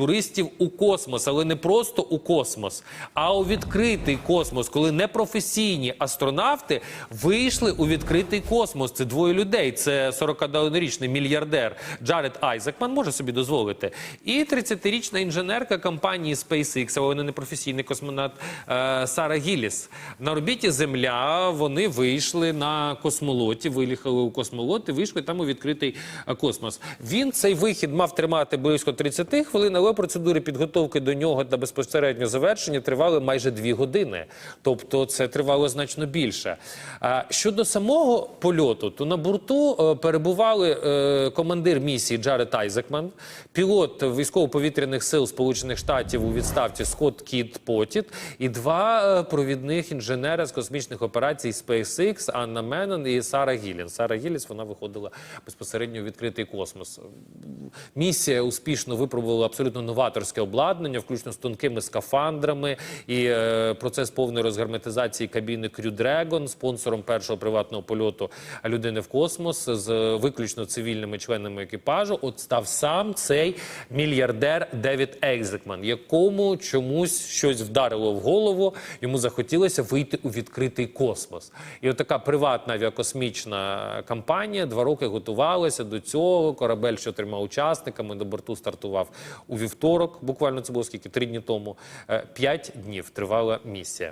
туристів у космос, але не просто у космос, а у відкритий космос, коли непрофесійні астронавти вийшли у відкритий космос. Це двоє людей. Це 41-річний мільярдер Джаред Айзекман може собі дозволити. І 30-річна інженерка компанії SpaceX, але вона не професійний космонавт е, Сара Гіліс. На орбіті Земля вони вийшли на космолоті, виїхали у космолот і вийшли там у відкритий е, космос. Він цей вихід мав тримати близько 30 хвилин, але процедури підготовки до нього та безпосередньо завершення тривали майже 2 години. Тобто це тривало значно більше. А щодо самого польоту, то на борту е, перебували е, командир місії Джаред Айзекман, пілот військово-повітряних сил Сполучених Штатів у відставці Скотт Кіт Потіт і два е, провідних інженера з космічних операцій SpaceX Анна Меннон і Сара Гілін. Сара Гіліс вона виходила безпосередньо у відкритий космос. Місія успішно випробувала абсолютно новаторське обладнання, включно з тонкими скафандрами і е, процес повної розгерметизації кабіни Crew Dragon, спонсором першого приватного польоту людини в космос з виключно цивільними членами екіпажу. От став сам цей мільярдер Девід Ейзекман, якому чомусь щось вдарило в голову. Йому захотілося вийти у відкритий космос. І от така приватна авіакосмічна компанія два роки готувалася до цього. Корабель, що трьома учасниками до борту стартував у вівторок. Буквально це було скільки три дні тому. Е, П'ять днів тривала місія.